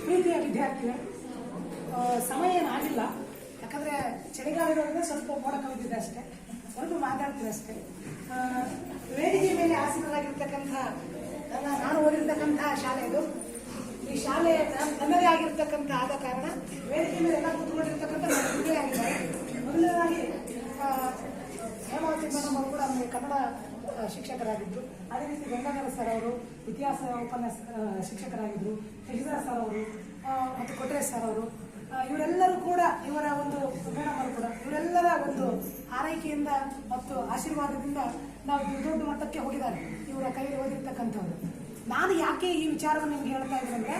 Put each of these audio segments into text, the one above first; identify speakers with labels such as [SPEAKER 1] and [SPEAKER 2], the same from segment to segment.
[SPEAKER 1] ಪ್ರೀತಿಯ ವಿದ್ಯಾರ್ಥಿಗಳು ಸಮಯ ಏನಾಗಿಲ್ಲ ಯಾಕಂದ್ರೆ ಚಳಿಗಾಲ ಇರೋದ್ರಿಂದ ಸ್ವಲ್ಪ ಮೋಡ ಕವಿದಿದೆ ಅಷ್ಟೇ, ಸ್ವಲ್ಪ ಮಾತಾಡ್ತೀವಿ ಅಷ್ಟೇ. ವೇದಿಕೆ ಮೇಲೆ ಆಸೀನರಾಗಿರ್ತಕ್ಕಂಥ, ನನ್ನ, ನಾನು ಓದಿರ್ತಕ್ಕಂಥ ಶಾಲೆ ಇದು. ಈ ಶಾಲೆ ತನ್ನದೇ ಆಗಿರ್ತಕ್ಕಂಥ ಆದ ಕಾರಣ ವೇದಿಕೆ ಮೇಲೆ ಎಲ್ಲ ಕೂತ್ಕೊಂಡಿರ್ತಕ್ಕಂಥ ನನ್ನ ಆಗಿದೆ ಮೊದಲನೇದಾಗಿ ಹೇಮಾವತಿ ಮೇಡಮ್ ಅವರು ಕೂಡ ಕನ್ನಡ ಶಿಕ್ಷಕರಾಗಿದ್ದರು ಅದೇ ರೀತಿ ಗಂಗಾಧರ ಸರ್ ಅವರು, ಇತಿಹಾಸ ಉಪನ್ಯಾಸ ಶಿಕ್ಷಕರಾಗಿದ್ದರು ಶಶಿಧರ ಸರ್ ಅವರು ಮತ್ತು ಕೊಟ್ರೇಶ್ ಸರ್ ಅವರು ಇವರೆಲ್ಲರೂ ಕೂಡ ಇವರ ಒಂದು ಮೇಡಮ್ ಕೂಡ ಇವರೆಲ್ಲರ ಒಂದು ಆರೈಕೆಯಿಂದ ಮತ್ತು ಆಶೀರ್ವಾದದಿಂದ ನಾವು ದೊಡ್ಡ ಮಟ್ಟಕ್ಕೆ ಹೋಗಿದ್ದಾರೆ. ಇವರ ಕೈಯಲ್ಲಿ ಓದಿರ್ತಕ್ಕಂಥವ್ರು. ನಾನು ಯಾಕೆ ಈ ವಿಚಾರವನ್ನು ನಿಮ್ಗೆ ಹೇಳ್ತಾ ಇದ್ದೀನಿ ಅಂದ್ರೆ,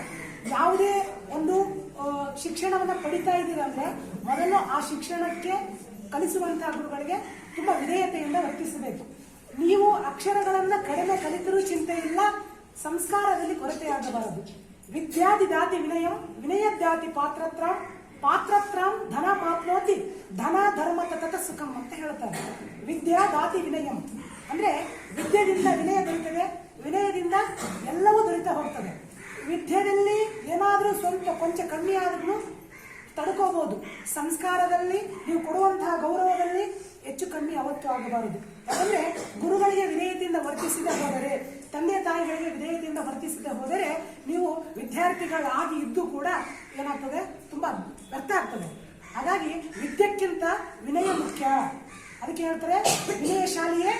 [SPEAKER 1] ಯಾವುದೇ ಒಂದು ಶಿಕ್ಷಣವನ್ನು ಪಡಿತಾ ಇದ್ದೀರಂದ್ರೆ ಮೊದಲು ಆ ಶಿಕ್ಷಣಕ್ಕೆ ಕಲಿಸುವಂತಹ ಗುರುಗಳಿಗೆ ತುಂಬಾ ವಿಧೇಯತೆಯಿಂದ ವರ್ತಿಸಬೇಕು. ನೀವು ಅಕ್ಷರಗಳನ್ನ ಕಡಿಮೆ ಕಲಿತರೂ ಚಿಂತೆ ಇಲ್ಲ, ಸಂಸ್ಕಾರದಲ್ಲಿ ಕೊರತೆಯಾಗಬಾರದು ವಿದ್ಯಾದಿ ದಾತಿ ವಿನಯ ದಾತಿ ಪಾತ್ರತ್ರ ಪಾತ್ರತ್ರ ಧನ ಮಾಪ್ನೋತಿ, ಧನ ಧರ್ಮ ತತ ಸುಖಂ ಅಂತ ಹೇಳ್ತಾರೆ. ವಿದ್ಯಾ ದಾತಿ ವಿನಯಂ. ಅಂದ್ರೆ ವಿದ್ಯೆದಿಂದ ವಿನಯ ದೊರೀತದೆ, ವಿನಯದಿಂದ ಎಲ್ಲವೂ ದೊರೀತಾ ಹೋಗ್ತದೆ. ವಿದ್ಯೆಯಲ್ಲಿ ಏನಾದರೂ ಸ್ವಲ್ಪ ಕೊಂಚ ಕಮ್ಮಿ ಆದ್ರೂ ತಡ್ಕೋಬಹುದು ಸಂಸ್ಕಾರದಲ್ಲಿ ನೀವು ಕೊಡುವಂತಹ ಗೌರವದಲ್ಲಿ ಹೆಚ್ಚು ಕಮ್ಮಿ ಅವತ್ತು ಆಗಬಾರದು. ಯಾಕಂದ್ರೆ ಗುರುಗಳಿಗೆ ವಿಧೇಯತೆಯಿಂದ ವರ್ತಿಸಿದ ಹೋದರೆ, ತಂದೆ ತಾಯಿಗಳಿಗೆ ವಿಧೇಯತೆಯಿಂದ ವರ್ತಿಸಿದ ಹೋದರೆ, ನೀವು ವಿದ್ಯಾರ್ಥಿಗಳಾಗಿ ಇದ್ದು ಕೂಡ ಏನಾಗ್ತದೆ? ತುಂಬಾ ವ್ಯರ್ಥ ಆಗ್ತದೆ. ಹಾಗಾಗಿ ವಿದ್ಯಕ್ಕಿಂತ ವಿನಯ ಮುಖ್ಯ. ಅದಕ್ಕೆ ಹೇಳ್ತಾರೆ, ವಿನಯಶಾಲಿಯೇ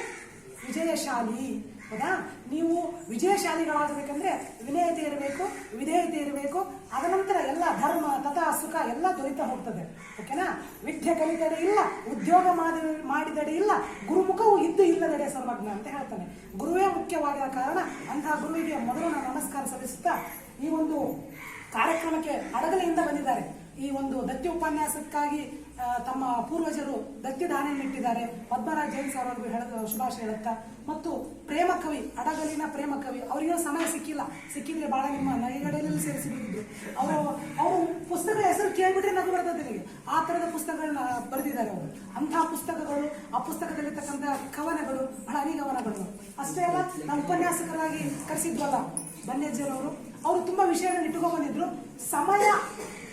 [SPEAKER 1] ವಿಜಯಶಾಲಿ. ಹೌದಾ? ನೀವು ವಿಜಯಶಾಲಿಗಳಾಗಬೇಕಂದ್ರೆ ವಿನಯತೆ ಇರಬೇಕು, ವಿಧೇಯತೆ ಇರಬೇಕು. ಅದ ನಂತರ ಎಲ್ಲ ಧರ್ಮ, ತಥಾ ಸುಖ ಎಲ್ಲ ದೊರೀತಾ ಹೋಗ್ತದೆ. ಓಕೆನಾ? ವಿದ್ಯೆ ಕಲಿತಡೆ ಇಲ್ಲ, ಉದ್ಯೋಗ ಮಾಡಿ, ಮಾಡಿದಡೆ ಇಲ್ಲ, ಗುರುಮುಖವು ಇದ್ದು ಇಲ್ಲದಡೆ ಸರ್ವಜ್ಞ ಅಂತ ಹೇಳ್ತಾನೆ. ಗುರುವೇ ಮುಖ್ಯವಾದ ಕಾರಣ ಅಂತಹ ಗುರುವಿಗೆ ಮೊದಲು ನಮಸ್ಕಾರ ಸಲ್ಲಿಸುತ್ತಾ ಈ ಒಂದು ಕಾರ್ಯಕ್ರಮಕ್ಕೆ ಹಡಗಲೆಯಿಂದ ಬಂದಿದ್ದಾರೆ. ಈ ಒಂದು ದತ್ತಿ ಉಪನ್ಯಾಸಕ್ಕಾಗಿ ತಮ್ಮ ಪೂರ್ವಜರು ದತ್ತಿದಾನೆಯನ್ನಿಟ್ಟಿದ್ದಾರೆ ಪದ್ಮರಾಜ್ ಜೈನ್ ಸರ್ ಅವ್ರಿಗೂ ಹೇಳ, ಶುಭಾಶಯ ಹೇಳುತ್ತಾ. ಮತ್ತು ಪ್ರೇಮ ಕವಿ, ಅಡಗಲಿನ ಪ್ರೇಮ ಕವಿ ಅವರಿಗೂ ಸಮಯ ಸಿಕ್ಕಿಲ್ಲ. ಸಿಕ್ಕಿದ್ರೆ ಬಹಳ ನಿಮ್ಮ ನಗೆಗಡೆಯಲ್ಲಿ ಸೇರಿಸಿಬಿಟ್ಟಿದ್ರು ಅವರು ಅವರು ಪುಸ್ತಕಗಳ ಹೆಸರು ಕೇಳಿಬಿಟ್ರೆ ನಗು ಬರ್ತದೆ ನಿಮಗೆ. ಆ ಥರದ ಪುಸ್ತಕಗಳನ್ನ ಬರೆದಿದ್ದಾರೆ ಅವರು. ಅಂತಹ ಪುಸ್ತಕಗಳು, ಆ ಪುಸ್ತಕದಲ್ಲಿರ್ತಕ್ಕಂಥ ಕವನಗಳು, ಬಹಳ ಅನಿಗವನಗಳು ಅಷ್ಟೇ ಅಲ್ಲ ನಾವು ಉಪನ್ಯಾಸಕರಾಗಿ ಕರೆಸಿದ್ವಲ್ಲ ಬನ್ಯಜ್ಜರವರು ಅವರು ತುಂಬಾ ವಿಷಯಗಳನ್ನ ಇಟ್ಟುಕೊಂಡಿದ್ರು ಬಂದಿದ್ರು ಸಮಯ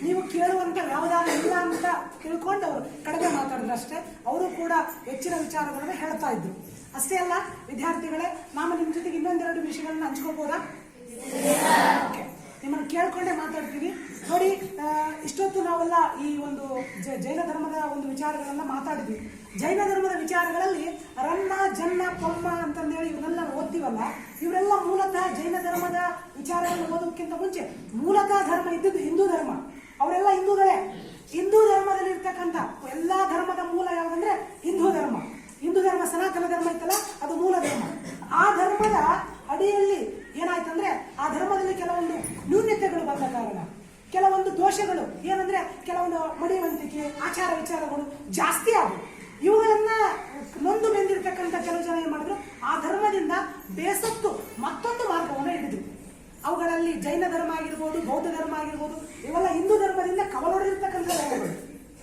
[SPEAKER 1] ನೀವು ಕೇಳುವಂತ ವ್ಯವಧಾನ ಇಲ್ಲ ಅಂತ ತಿಳ್ಕೊಂಡು ಅವರು ಕಡಿಮೆ ಮಾತಾಡಿದ್ರು ಅಷ್ಟೇ. ಅವರು ಕೂಡ ಹೆಚ್ಚಿನ ವಿಚಾರಗಳನ್ನ ಹೇಳ್ತಾ ಇದ್ರು. ಅಷ್ಟೇ ಅಲ್ಲ, ವಿದ್ಯಾರ್ಥಿಗಳೇ ನಾನು ನಿಮ್ಮ ಜೊತೆಗೆ ಇನ್ನೊಂದೆರಡು ವಿಷಯಗಳನ್ನ ಹಂಚ್ಕೋಬೋದಾ? ಓಕೆ ನಿಮ್ಮನ್ನು ಕೇಳ್ಕೊಂಡೇ ಮಾತಾಡ್ತೀವಿ ನೋಡಿ ಇಷ್ಟೊತ್ತು ನಾವೆಲ್ಲ ಈ ಒಂದು ಜೈನ ಧರ್ಮದ ಒಂದು ವಿಚಾರಗಳನ್ನ ಮಾತಾಡಿದ್ವಿ. ಜೈನ ಧರ್ಮದ ವಿಚಾರಗಳಲ್ಲಿ ರನ್ನ ಜನ್ನ ಪೊಮ್ಮ ಅಂತಂದೇಳಿ ಇವನ್ನೆಲ್ಲ ಓದ್ತೀವಲ್ಲ, ಇವರೆಲ್ಲ ಮೂಲತಃ ಜೈನ ಧರ್ಮದ ವಿಚಾರಗಳನ್ನು ಓದೋಕ್ಕಿಂತ ಮುಂಚೆ ಮೂಲತಃ ಧರ್ಮ ಇದ್ದದ್ದು ಹಿಂದೂ ಧರ್ಮ. ಅವರೆಲ್ಲ ಹಿಂದೂಗಳೇ. ಹಿಂದೂ ಧರ್ಮದಲ್ಲಿ ಇರ್ತಕ್ಕಂಥ ಎಲ್ಲ ಧರ್ಮದ ಮೂಲ ಯಾವುದಂದ್ರೆ ಹಿಂದೂ ಧರ್ಮ. ಹಿಂದೂ ಧರ್ಮ ಸನಾತನ ಧರ್ಮ ಇತ್ತಲ್ಲ ಅದು ಮೂಲ ಧರ್ಮ. ಆ ಧರ್ಮದ ಅಡಿಯಲ್ಲಿ ಏನಾಯ್ತಂದ್ರೆ ಆ ಧರ್ಮದಲ್ಲಿ ಕೆಲವೊಂದು ನ್ಯೂನ್ಯತೆಗಳು ಬಂದ ಕಾರಣ ಕೆಲವೊಂದು ದೋಷಗಳು, ಏನಂದ್ರೆ ಕೆಲವೊಂದು ಮಡಿವಂತಿಕೆ, ಆಚಾರ ವಿಚಾರಗಳು ಜಾಸ್ತಿ ಆದವು. ಇವುಗಳನ್ನ ನೊಂದು ಬೆಂದಿರ್ತಕ್ಕಂಥ ಕೆಲವು ಜನ ಏನ್ ಮಾಡಿದ್ರು, ಆ ಧರ್ಮದಿಂದ ಬೇಸತ್ತು ಮತ್ತೊಂದು ಮಾರ್ಗವನ್ನು ಹಿಡಿದ್ರು. ಅವುಗಳಲ್ಲಿ ಜೈನ ಧರ್ಮ ಆಗಿರ್ಬೋದು, ಬೌದ್ಧ ಧರ್ಮ ಆಗಿರ್ಬೋದು, ಇವೆಲ್ಲ ಹಿಂದೂ ಧರ್ಮದಿಂದ ಕವಲೊಡೆದಿರ್ತಕ್ಕಂಥ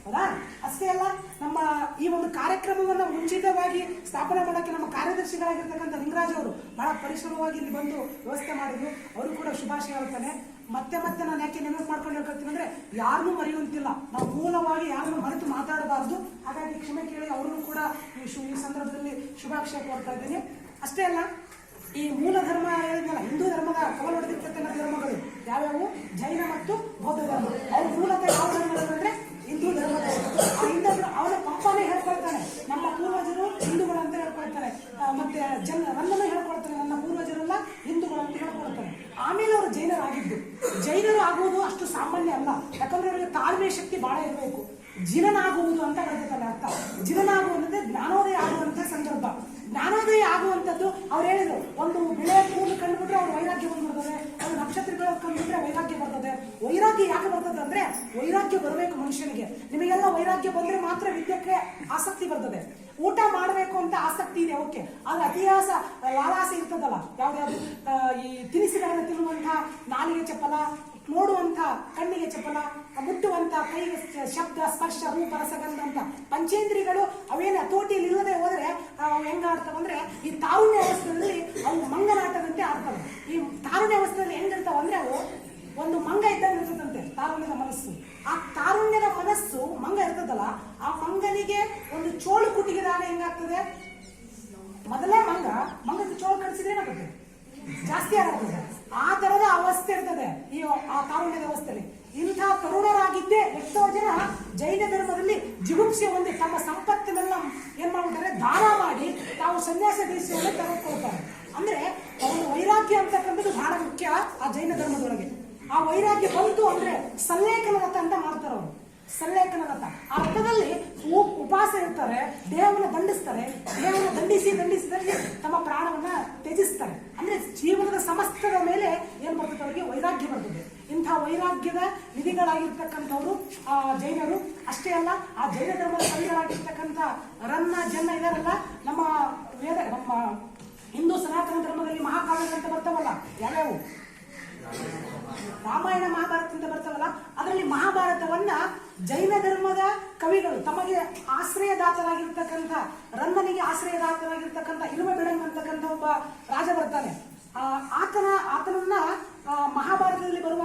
[SPEAKER 1] ಹೌದಾ? ಅಷ್ಟೇ ಅಲ್ಲ, ನಮ್ಮ ಈ ಒಂದು ಕಾರ್ಯಕ್ರಮವನ್ನ ಮುಂಚಿತವಾಗಿ ಸ್ಥಾಪನೆ ಮಾಡಕ್ಕೆ ನಮ್ಮ ಕಾರ್ಯದರ್ಶಿಗಳಾಗಿರ್ತಕ್ಕಂಥ ಲಿಂಗರಾಜ್ ಅವರು ಬಹಳ ಪರಿಶ್ರಮವಾಗಿ ಇಲ್ಲಿ ಬಂದು ವ್ಯವಸ್ಥೆ ಮಾಡಿದ್ರು. ಅವರು ಕೂಡ ಶುಭಾಶಯ ಹೇಳ್ತಾನೆ. ಮತ್ತೆ ಮತ್ತೆ ನಾನು ಯಾಕೆ ನೆನಪು ಮಾಡ್ಕೊಂಡು ಹೇಳ್ಕೊಳ್ತೀನಿ ಅಂದ್ರೆ ಯಾರನ್ನೂ ಮರೆಯುವಂತಿಲ್ಲ. ನಾವು ಮೂಲವಾಗಿ ಯಾರನ್ನು ಮರೆತು ಮಾತಾಡಬಾರ್ದು. ಹಾಗಾಗಿ ಕ್ಷಮೆ ಕೇಳಿ ಅವ್ರನ್ನೂ ಕೂಡ ಈ ಶು- ಈ ಸಂದರ್ಭದಲ್ಲಿ ಶುಭಾಶಯ ಕೋರ್ತಾ ಇದ್ದೀನಿ. ಅಷ್ಟೇ ಅಲ್ಲ, ಈ ಮೂಲ ಧರ್ಮ ಹೇಳಿದ್ನಲ್ಲ, ಹಿಂದೂ ಧರ್ಮದ ಕವಲೊಡೆದಿರ್ತಕ್ಕಂಥ ಧರ್ಮಗಳು ಯಾವ್ಯಾವು? ಜೈನ ಮತ್ತು ಬೌದ್ಧ ಧರ್ಮ. ಅವ್ರ ಮೂಲತಃ ಯಾವ ಧರ್ಮದವರು ಅಂದ್ರೆ ಹಿಂದೂ ಧರ್ಮದ ಹಿಂದೂ ಅವನ ಪಪ್ಪನೇ ಹೇಳ್ಕೊಳ್ತಾನೆ. ನಮ್ಮ ಪೂರ್ವಜರು ಹಿಂದೂಗಳು ಅಂತ ಹೇಳ್ಕೊಳ್ತಾರೆ ಮತ್ತೆ ಜನ ನನ್ನನ್ನು ಹೇಳ್ಕೊಳ್ತಾನೆ ನನ್ನ ಪೂರ್ವಜರೆಲ್ಲ ಹಿಂದೂಗಳು ಅಂತ ಹೇಳ್ಕೊಳ್ತಾನೆ ಆಮೇಲೆ ಅವರು ಜೈನರಾಗಿದ್ದು ಜೈನರು ಆಗುವುದು ಅಷ್ಟು ಸಾಮಾನ್ಯ ಅಲ್ಲ ಯಾಕಂದ್ರೆ ಅವರಿಗೆ ತಾಳ್ಮೆ ಶಕ್ತಿ ಬಹಳ ಇರಬೇಕು ಜಿನನಾಗುವುದು ಅಂತ ಅರ್ಥ ಜೀವನ ಜಿನನಾಗುವುದಂದ್ರೆ ಜ್ಞಾನೋದಯ ಆಗುವಂತ ಸಂದರ್ಭ. ಜ್ಞಾನೋದಯ ಆಗುವಂತದ್ದು ಅವ್ರು ಹೇಳಿದ್ರು, ಒಂದು ಬೆಳೆ ಕೂದಲು ಕಂಡುಬಿಟ್ರೆ ಅವ್ರು ವೈರಾಗ್ಯ ಬಂದ್ಬಿಡ್ತದೆ ಅವ್ರು ನಕ್ಷತ್ರಗಳು ಕಂಡುಬಿಟ್ರೆ ವೈರಾಗ್ಯ ಬರ್ತದೆ. ವೈರಾಗ್ಯ ಯಾಕೆ ಬರ್ತದೆ ಅಂದ್ರೆ ವೈರಾಗ್ಯ ಬರಬೇಕು ಮನುಷ್ಯನಿಗೆ. ನಿಮಗೆಲ್ಲ ವೈರಾಗ್ಯ ಬಂದ್ರೆ ಮಾತ್ರ ವಿದ್ಯಕ್ಕೆ ಆಸಕ್ತಿ ಬರ್ತದೆ. ಊಟ ಮಾಡಬೇಕು ಅಂತ ಆಸಕ್ತಿ ಇದೆ ಓಕೆ ಆದ್ರೆ ಅತಿಹಾಸ, ಲಾಲಾಸೆ ಇರ್ತದಲ್ಲ ಯಾವ್ದಾದ್ರು ಈ ತಿನಿಸುಗಳನ್ನು ತಿನ್ನುವಂತಹ ನಾಲಿಗೆ ಚಪ್ಪಲ ನೋಡುವಂತ ಕಣ್ಣಿಗೆ ಚಪ್ಪಲ ಮುಟ್ಟುವಂತ ಕೈ ಶಬ್ದ, ಸ್ಪರ್ಶ, ರೂಪ ರಸಗಂಧ ಅಂತ ಪಂಚೇಂದ್ರಿಗಳು ಅವೇನ ತೋಟಿಯಲ್ಲಿ ಇಲ್ಲದೆ ಹೋದರೆ ಅವು ಹೆಂಗಾಡ್ತಾವೆ ಅಂದರೆ ಈ ತಾರುಣ್ಯ ಅವಸ್ಥೆಯಲ್ಲಿ ಅವು ಮಂಗನಾಟದಂತೆ ಆಡ್ತವೆ. ಈ ತಾರುಣ್ಯ ವ್ಯವಸ್ಥೆಯಲ್ಲಿ ಹೆಂಗಿರ್ತಾವೆ ಅಂದರೆ ಅವು ಒಂದು ಮಂಗ ಇದ್ದಂಗೆ ಇರ್ತದಂತೆ, ತಾರುಣ್ಯದ ಮನಸ್ಸು. ಆ ತಾರುಣ್ಯದ ಮನಸ್ಸು ಮಂಗ ಇರ್ತದಲ್ಲ, ಆ ಮಂಗನಿಗೆ ಒಂದು ಚೋಳು ಕುಟಿಗಿದಾಗ ಹೆಂಗಾಗ್ತದೆ? ಮೊದಲೇ ಮಂಗ ಮಂಗದ ಚೋಳು ಕಡಿಸಿದ್ರೆ ಏನಾಗುತ್ತೆ? ಜಾಸ್ತಿ ಆಗುತ್ತೆ ಆ ತರದ ಅವಸ್ಥೆ ಇರ್ತದೆ ಈ ಆ ತಾರುಣ್ಯದ ಅವಸ್ಥೆಯಲ್ಲಿ. ಇಂಥ ತರುಣರಾಗಿದ್ದೇ ಎಷ್ಟೋ ಜನ ಜೈನ ಧರ್ಮದಲ್ಲಿ ಜಿಗುಪ್ಸೆ ಹೊಂದಿ ತಮ್ಮ ಸಂಪತ್ತಿನೆಲ್ಲ ಏನ್ ಮಾಡ್ತಾರೆ ದಾನ ಮಾಡಿ ತಾವು ಸನ್ಯಾಸ ದೇಶವನ್ನು ತೆಗೆದುಕೊಳ್ತಾರೆ. ಅಂದ್ರೆ ಅವರು ವೈರಾಗ್ಯ ಅಂತಕ್ಕಂಥದ್ದು ಬಹಳ ಮುಖ್ಯ ಆ ಜೈನ ಧರ್ಮದೊಳಗೆ. ಆ ವೈರಾಗ್ಯ ಬಂತು ಅಂದ್ರೆ ಸಲ್ಲೇಖನ ರಥ ಅಂತ ಮಾಡ್ತಾರೆ ಅವರು. ಸಲ್ಲೇಖನ ರಥ ಆ ರಥದಲ್ಲಿ ಉಪವಾಸ ಇರ್ತಾರೆ ದೇಹವನ್ನು ದಂಡಿಸ್ತಾರೆ, ದೇಹವನ್ನು ದಂಡಿಸಿ ದಂಡಿಸಿದಲ್ಲಿ ತಮ್ಮ ಪ್ರಾಣವನ್ನ ತ್ಯಜಿಸ್ತಾರೆ. ಅಂದ್ರೆ ಜೀವನದ ಸಮಸ್ತದ ಮೇಲೆ ಏನ್ ಬರ್ತದೆ ಅವರಿಗೆ? ವೈರಾಗ್ಯ ಬರ್ತದೆ. ಇಂಥ ವೈರಾಗ್ಯದ ನಿಧಿಗಳಾಗಿರ್ತಕ್ಕಂಥವ್ರು, ಆ ಜೈನರು, ಅಷ್ಟೇ ಅಲ್ಲ, ಆ ಜೈನ ಧರ್ಮದ ಕವಿಗಳಾಗಿರ್ತಕ್ಕಂಥ ರನ್ನ, ಜನ್ನ ಇದಾರಲ್ಲ, ನಮ್ಮ ವೇದ, ನಮ್ಮ ಹಿಂದೂ ಸನಾತನ ಧರ್ಮದಲ್ಲಿ ಮಹಾಕಾವ್ಯಗಳಂತ ಬರ್ತಾವಲ್ಲ, ಯಾವ್ಯಾವು? ರಾಮಾಯಣ ಮಹಾಭಾರತ ಅಂತ ಬರ್ತಾವಲ್ಲ, ಅದರಲ್ಲಿ ಮಹಾಭಾರತವನ್ನ ಜೈನ ಧರ್ಮದ ಕವಿಗಳು, ತಮಗೆ ಆಶ್ರಯದಾತರಾಗಿರ್ತಕ್ಕಂಥ ರನ್ನನಿಗೆ ಆಶ್ರಯದಾತರಾಗಿರ್ತಕ್ಕಂಥ ಇರುವ ಬೆಳಂಗ್ ಅಂತಕ್ಕಂಥ ಒಬ್ಬ ರಾಜ ಬರ್ತಾನೆ. ಆತನ, ಆತನನ್ನ ಮಹಾಭಾರತದಲ್ಲಿ ಅವರು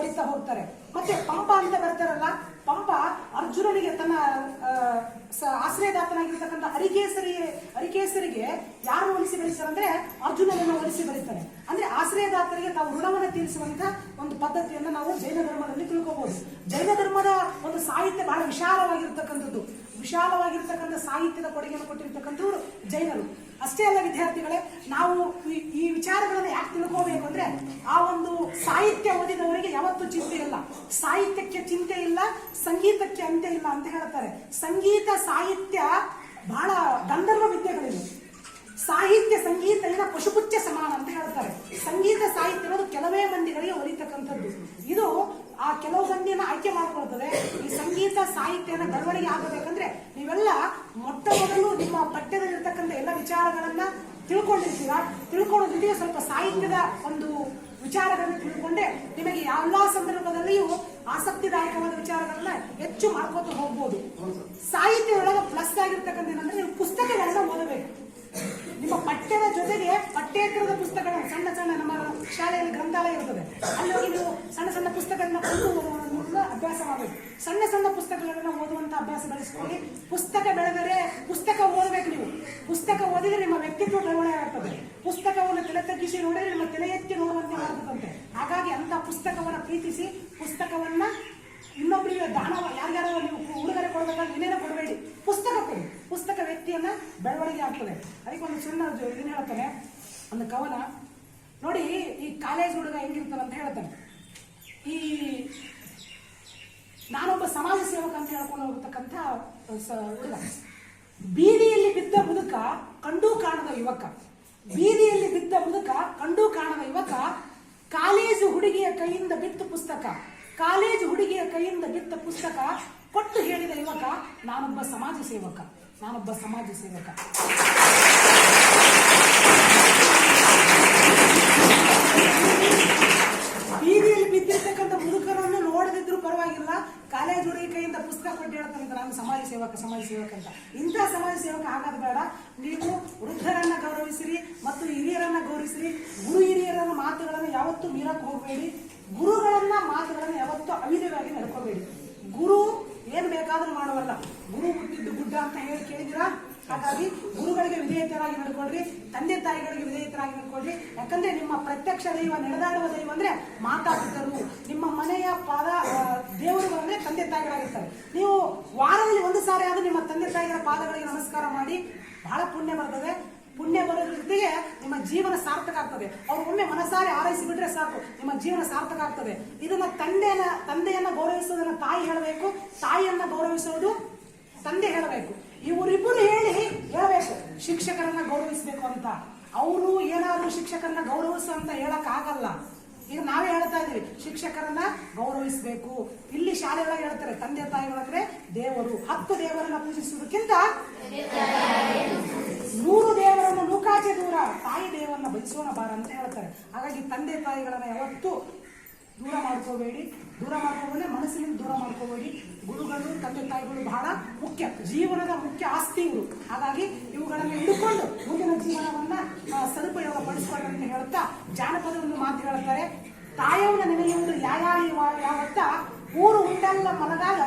[SPEAKER 1] ಬರೀತಾ ಹೋಗ್ತಾರೆ. ಮತ್ತೆ ಪಂಪ ಅಂತ ಬರ್ತಾರಲ್ಲ, ಪಂಪ ಅರ್ಜುನನಿಗೆ ತನ್ನ ಆಶ್ರಯದಾತನಾಗಿರ್ತಕ್ಕಂಥ ಹರಿಕೇಸರಿ, ಹರಿಕೇಸರಿಗೆ ಯಾರು ಹೋಲಿಸಿ ಬರೀತಾರೆ ಅರ್ಜುನನನ್ನು ಹೋಲಿಸಿ ಬರೀತಾರೆ ಅಂದ್ರೆ ಆಶ್ರಯದಾತರಿಗೆ ತಾವು ಋಣವನ್ನು ತೀರಿಸುವಂತ ಒಂದು ಪದ್ಧತಿಯನ್ನು ನಾವು ಜೈನ ಧರ್ಮದಲ್ಲಿ ತಿಳ್ಕೋಬಹುದು ಜೈನ ಧರ್ಮದ ಒಂದು ಸಾಹಿತ್ಯ ಬಹಳ ವಿಶಾಲವಾಗಿರ್ತಕ್ಕಂಥದ್ದು. ವಿಶಾಲವಾಗಿರ್ತಕ್ಕಂಥ ಸಾಹಿತ್ಯದ ಕೊಡುಗೆಯನ್ನು ಕೊಟ್ಟಿರ್ತಕ್ಕಂಥವ್ರು ಜೈನರು. ಅಷ್ಟೇ ಅಲ್ಲ, ವಿದ್ಯಾರ್ಥಿಗಳೇ, ನಾವು ಈ- ವಿಚಾರಗಳನ್ನು ಯಾಕೆ ತಿಳ್ಕೋಬೇಕು ಅಂದ್ರೆ, ಆ ಒಂದು ಸಾಹಿತ್ಯ ಓದಿದವರಿಗೆ ಯಾವತ್ತೂ ಚಿಂತೆ ಇಲ್ಲ. ಸಾಹಿತ್ಯಕ್ಕೆ ಚಿಂತೆ ಇಲ್ಲ, ಸಂಗೀತಕ್ಕೆ ಅಂತ್ಯ ಇಲ್ಲ ಅಂತ ಹೇಳ್ತಾರೆ. ಸಂಗೀತ, ಸಾಹಿತ್ಯ ಬಹಳ ಗಂಧರ್ವ ವಿದ್ಯೆಗಳಿವೆ. ಸಾಹಿತ್ಯ, ಸಂಗೀತ ಏನ ಪಶುಪುಚ್ಚ ಸಮಾನ ಅಂತ ಹೇಳ್ತಾರೆ ಸಂಗೀತ ಸಾಹಿತ್ಯ ಅನ್ನೋದು ಕೆಲವೇ ಮಂದಿಗಳಿಗೆ ಒಲಿತಕ್ಕಂಥದ್ದು ಇದು ಆ ಕೆಲವು ಮಂದಿಯನ್ನ ಆಯ್ಕೆ ಮಾಡ್ಕೊಳ್ತದೆ ಈ ಸಂಗೀತ ಸಾಹಿತ್ಯನ ಬೆಳವಣಿಗೆ ಆಗಬೇಕಂದ್ರೆ ನೀವೆಲ್ಲ ಮೊಟ್ಟ ಮೊದಲು ನಿಮ್ಮ ಪಠ್ಯದಲ್ಲಿರ್ತಕ್ಕಂಥ ಎಲ್ಲ ವಿಚಾರಗಳನ್ನ ತಿಳ್ಕೊಂಡಿರ್ತೀರಾ ತಿಳ್ಕೊಳ್ಳೋ ಜೊತೆಗೆ ಸ್ವಲ್ಪ ಸಾಹಿತ್ಯದ ಒಂದು ವಿಚಾರಗಳನ್ನು ತಿಳ್ಕೊಂಡೆ. ನಿಮಗೆ ಎಲ್ಲ ಸಂದರ್ಭದಲ್ಲಿಯೂ ಆಸಕ್ತಿದಾಯಕವಾದ ವಿಚಾರಗಳನ್ನ ಹೆಚ್ಚು ಮಾಡ್ಕೋತ ಹೋಗ್ಬೋದು. ಸಾಹಿತ್ಯದೊಳಗೆ ಪ್ಲಸ್ ಆಗಿರ್ತಕ್ಕಂಥ ಏನಂದ್ರೆ ನೀವು ಪುಸ್ತಕಗಳನ್ನ ಓದಬೇಕು. ನಿಮ್ಮ ಪಠ್ಯದ ಜೊತೆಗೆ ಪಠ್ಯೇತರದ ಪುಸ್ತಕಗಳು ಸಣ್ಣ ಸಣ್ಣ ನಮ್ಮ ಶಾಲೆಯಲ್ಲಿ ಗ್ರಂಥಾಲಯ ಇರ್ತದೆ. ಅಲ್ಲಿ ಹೋಗಿ ನೀವು ಸಣ್ಣ ಸಣ್ಣ ಪುಸ್ತಕಗಳನ್ನ ಕೊಂಡು ಅಭ್ಯಾಸ ಮಾಡಬೇಕು. ಸಣ್ಣ ಸಣ್ಣ ಪುಸ್ತಕಗಳನ್ನ ಓದುವಂತ ಅಭ್ಯಾಸ ಬೆಳೆಸ್ಕೊಳ್ಳಿ. ಪುಸ್ತಕ ಬೆಳೆದರೆ ಪುಸ್ತಕ ಪುಸ್ತಕ ಓದಿದ್ರೆ ನಿಮ್ಮ ವ್ಯಕ್ತಿತ್ವ ಬೆಳವಣಿಗೆ ಆಗ್ತದೆ. ಪುಸ್ತಕವನ್ನು ತಲೆ ತಗ್ಗಿಸಿ ನೋಡಿದ್ರೆ ನಿಮ್ಮ ತಲೆ ಎತ್ತಿ ನೋಡುವಂತೆ ಮಾಡ್ತದಂತೆ ಹಾಗಾಗಿ ಅಂತ ಪುಸ್ತಕವನ್ನ ಪ್ರೀತಿಸಿ, ಪುಸ್ತಕವನ್ನ ಇನ್ನೊಬ್ಬರಿಗೆ ದಾನ ಯಾರ್ಯಾರೋ ನೀವು ಉಡುಗೊರೆ ಕೊಡಬೇಕಾದ್ರೆ ಏನೇನೋ ಕೊಡಬೇಡಿ. ಪುಸ್ತಕ ಕೊಡಿ. ಪುಸ್ತಕ ವ್ಯಕ್ತಿಯನ್ನ ಬೆಳವಣಿಗೆ ಆಗ್ತದೆ. ಅದಕ್ಕೆ ಒಂದು ಸಣ್ಣ ಇದನ್ನ ಹೇಳ್ತಾನೆ. ಒಂದು ಕವನ. ನೋಡಿ, ಈ ಕಾಲೇಜ್ ಹುಡುಗ ಹೆಂಗಿರ್ತಾನೆ ಅಂತ ಹೇಳ್ತಾನೆ. ಈ ನಾನೊಬ್ಬ ಸಮಾಜ ಸೇವಕ ಅಂತ ಹೇಳ್ಕೊಂಡು ಹೋಗ್ತಕ್ಕಂಥ ಹುಡುಗ. ಬೀದಿಯಲ್ಲಿ ಬಿದ್ದ ಮುದುಕ ಕಂಡು ಕಾಣದ ಯುವಕ. ಬೀದಿಯಲ್ಲಿ ಬಿದ್ದ ಮುದುಕ ಕಂಡು ಕಾಣದ ಯುವಕ. ಕಾಲೇಜು ಹುಡುಗಿಯ ಕೈಯಿಂದ ಬಿತ್ತು ಪುಸ್ತಕ. ಕಾಲೇಜು ಹುಡುಗಿಯ ಕೈಯಿಂದ ಬಿತ್ತ ಪುಸ್ತಕ. ಕೊಟ್ಟು ಹೇಳಿದ ಯುವಕ, ನಾನೊಬ್ಬ ಸಮಾಜ ಸೇವಕ. ನಾನೊಬ್ಬ ಸಮಾಜ ಸೇವಕ. ಕಾಲೇಜ್ ಹುಡುಗಿ ಕೈಯಿಂದ ಪುಸ್ತಕ ಕೊಟ್ಟು ಹೇಳ್ತಾನೆ ನಾನು ಸಮಾಜ ಸೇವಕ ಸಮಾಜ ಸೇವಕ ಅಂತ. ಇಂಥ ಸಮಾಜ ಸೇವಕ ಆಗೋದು ಬೇಡ. ನೀವು ವೃದ್ಧರನ್ನ ಗೌರವಿಸಿರಿ ಮತ್ತು ಹಿರಿಯರನ್ನ ಗೌರವಿಸಿರಿ. ಗುರು ಹಿರಿಯರನ್ನ ಮಾತುಗಳನ್ನು ಯಾವತ್ತೂ ಮೀರಕ್ಕೆ ಹೋಗಬೇಡಿ. ಗುರುಗಳನ್ನ ಮಾತುಗಳನ್ನು ಯಾವತ್ತೂ ಅವಿಧವಾಗಿ ನಡ್ಕೋಬೇಡಿ. ಗುರು ಏನ್ ಬೇಕಾದ್ರೂ ಮಾಡುವಲ್ಲ. ಗುರು ಹುಟ್ಟಿದ್ದು ಗುಡ್ಡ ಅಂತ ಹೇಳಿ ಕೇಳಿದಿರಾ ಹಾಗಾಗಿ ಗುರುಗಳಿಗೆ ವಿಧೇಯತರಾಗಿ ನಡ್ಕೊಳ್ರಿ. ತಂದೆ ತಾಯಿಗಳಿಗೆ ವಿಧೇಯತರಾಗಿ ನಡ್ಕೊಳ್ರಿ. ಯಾಕಂದ್ರೆ ನಿಮ್ಮ ಪ್ರತ್ಯಕ್ಷ ದೈವ, ನಡೆದಾಡುವ ದೈವ ಅಂದ್ರೆ ಮಾತಾಪಿತರು. ನಿಮ್ಮ ಮನೆಯ ಪಾದ ಆ, ದೇವರು ಅಂದ್ರೆ ತಂದೆ ತಾಯಿಗಳಾಗಿರ್ತಾರೆ. ನೀವು ವಾರದಲ್ಲಿ ಒಂದು ಸಾರಿ ಆದ್ರೂ ನಿಮ್ಮ ತಂದೆ ತಾಯಿಗಳ ಪಾದಗಳಿಗೆ ನಮಸ್ಕಾರ ಮಾಡಿ, ಬಹಳ ಪುಣ್ಯ ಬರ್ತದೆ. ಪುಣ್ಯ ಬರೋದ್ರ ಜೊತೆಗೆ ನಿಮ್ಮ ಜೀವನ ಸಾರ್ಥಕ ಆಗ್ತದೆ. ಅವ್ರು ಒಮ್ಮೆ ಮನಸಾರೆ ಆರೈಸಿ ಬಿಟ್ರೆ ಸಾಕು, ನಿಮ್ಮ ಜೀವನ ಸಾರ್ಥಕ ಆಗ್ತದೆ. ಇದನ್ನ ತಂದೆಯನ್ನ ತಂದೆಯನ್ನ ಗೌರವಿಸುವುದನ್ನ ತಾಯಿ ಹೇಳಬೇಕು, ತಾಯಿಯನ್ನ ಗೌರವಿಸುವುದು ತಂದೆ ಹೇಳಬೇಕು. ಇವರಿಬ್ಬರು ಹೇಳಿ ಹೇಳಬೇಕು, ಶಿಕ್ಷಕರನ್ನ ಗೌರವಿಸಬೇಕು ಅಂತ. ಅವರು ಏನಾದ್ರೂ ಶಿಕ್ಷಕರನ್ನ ಗೌರವಿಸು ಅಂತ ಹೇಳಕ್ ಆಗಲ್ಲ ಈಗ ನಾವೇ ಹೇಳ್ತಾ ಇದೀವಿ, ಶಿಕ್ಷಕರನ್ನ ಗೌರವಿಸಬೇಕು. ಇಲ್ಲಿ ಶಾಲೆಗಳಾಗ ಹೇಳ್ತಾರೆ, ತಂದೆ ತಾಯಿಗಳಂದ್ರೆ ದೇವರು. ಹತ್ತು ದೇವರನ್ನ ಪೂಜಿಸುವುದಕ್ಕಿಂತ ನೂರು ದೇವರನ್ನು ನೂಕಾಚೆ ದೂರ ತಾಯಿ ದೇವರನ್ನ ಬಯಸೋಣ ಬಾರ ಅಂತ ಹೇಳ್ತಾರೆ. ಹಾಗಾಗಿ ತಂದೆ ತಾಯಿಗಳನ್ನ ಯಾವತ್ತೂ ದೂರ ಮಾಡ್ಕೋಬೇಡಿ. ದೂರ ಮಾಡ್ಕೋಬೇಡಿ ಮನಸ್ಸಿನಿಂದ ದೂರ ಮಾಡ್ಕೋಬೇಡಿ. ಗುರುಗಳು, ತಂದೆ ತಾಯಿಗಳು ಬಹಳ ಮುಖ್ಯ. ಜೀವನದ ಮುಖ್ಯ ಆಸ್ತಿ ಇವರು. ಹಾಗಾಗಿ ಇವುಗಳನ್ನು ಹಿಡ್ಕೊಂಡು ಮುಂದಿನ ಜೀವನವನ್ನ ಸದುಪಯೋಗ ಪಡಿಸ್ಕೊಳ್ಳಿ ಹೇಳುತ್ತಾ ಹೇಳ್ತಾ ಜಾನಪದ ಒಂದು ಮಾತು ಹೇಳ್ತಾರೆ. ತಾಯವ್ನ ನೆನೆಯುವುದು ಯಾಯಾಳಿ ಯಾವತ್ತ? ಊರು ಉಂಟಲ್ಲ ಮಲಗಾಲ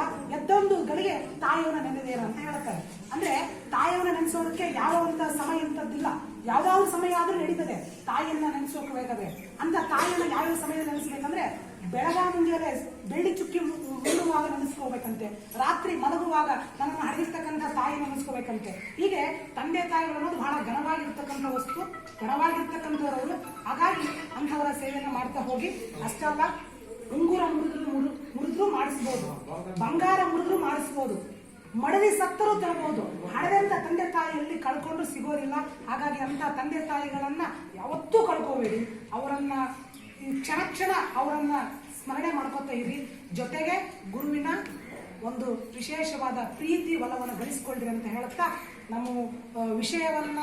[SPEAKER 1] ಎದ್ದೊಂದು ಗಳಿಗೆ ತಾಯಿಯವನ ನೆನೆದೇರ ಅಂತ ಹೇಳ್ತಾರೆ. ಅಂದ್ರೆ ತಾಯಿಯವನ ನೆನೆಸೋದಕ್ಕೆ ಯಾವ ಅಂತ ಸಮಯ ಅಂತದ್ದಿಲ್ಲ. ಯಾವ್ದಾದ್ರು ಸಮಯ ಆದ್ರೂ ನಡೀತದೆ. ತಾಯಿಯನ್ನ ನೆನೆಸೋಕೆ ಬೇಕಾದ್ರೆ ಅಂತ ತಾಯಿಯನ್ನ ಯಾವ ಸಮಯ ನೆನೆಸ್ಬೇಕಂದ್ರೆ ಬೆಳಗಾ ಮುಂಜಾನೆ ಬೆಳ್ಳಿ ಚುಕ್ಕಿ ಮುಳ್ಳುವಾಗ ನೆನೆಸ್ಕೋಬೇಕಂತೆ. ರಾತ್ರಿ ಮಲಗುವಾಗ ನನ್ನನ್ನು ಹರಿದಿರ್ತಕ್ಕಂಥ ತಾಯಿ ನೆನೆಸ್ಕೋಬೇಕಂತೆ. ಹೀಗೆ ತಂದೆ ತಾಯಿಗಳು ಅನ್ನೋದು ಬಹಳ ಘನವಾಗಿರ್ತಕ್ಕಂಥ ವಸ್ತು, ಘನವಾಗಿರ್ತಕ್ಕಂಥವ್ರವರು. ಹಾಗಾಗಿ ಅಂಥವರ ಸೇವೆಯನ್ನು ಮಾಡ್ತಾ ಹೋಗಿ. ಅಷ್ಟಲ್ಲ, ಉಂಗುರ ಮುರಿದ್ರು ಮುರು- ಮುರಿದ್ರು ಮಾಡಿಸ್ಬೋದು. ಬಂಗಾರ ಮುರಿದ್ರು ಮಾಡಿಸ್ಬೋದು. ಮಡದಿ ಸತ್ತರೂ ತರಬಹುದು ಹಣದಂತ ತಂದೆ ತಾಯಿಯಲ್ಲಿ ಕಳ್ಕೊಂಡು ಸಿಗೋದಿಲ್ಲ ಹಾಗಾಗಿ ಅಂತ ತಂದೆ ತಾಯಿಗಳನ್ನ ಯಾವತ್ತೂ ಕಳ್ಕೋಬೇಡಿ. ಅವರನ್ನ ಕ್ಷಣ ಕ್ಷಣ ಅವರನ್ನ ಸ್ಮರಣೆ ಮಾಡ್ಕೋತಾ ಇರಿ. ಜೊತೆಗೆ ಗುರುವಿನ ಒಂದು ವಿಶೇಷವಾದ ಪ್ರೀತಿ ಒಲವನ್ನು ಗಳಿಸ್ಕೊಳ್ರಿ ಅಂತ ಹೇಳುತ್ತಾ, ನಮ್ಮ ವಿಷಯವನ್ನ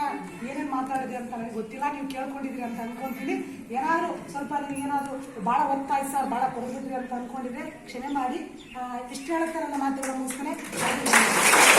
[SPEAKER 1] ಏನೇನು ಮಾತಾಡಿದ್ರಿ ಅಂತ ನನಗೆ ಗೊತ್ತಿಲ್ಲ, ನೀವು ಕೇಳ್ಕೊಂಡಿದ್ರಿ ಅಂತ ಅನ್ಕೊಂತೀನಿ. ಏನಾದರೂ ಸ್ವಲ್ಪ ನಿಮ್ಗೆ ಏನಾದರೂ ಭಾಳ ಒತ್ತಾಯ್ತು ಸರ್ ಭಾಳ ಕೊಡಿಸಿದ್ರಿ ಅಂತ ಅನ್ಕೊಂಡಿದ್ರೆ ಕ್ಷಮೆ ಮಾಡಿ. ಇಷ್ಟು ಹೇಳುತ್ತೆ ನನ್ನ ಮಾತುಗಳ ಮುಗಿಸ್ತಾ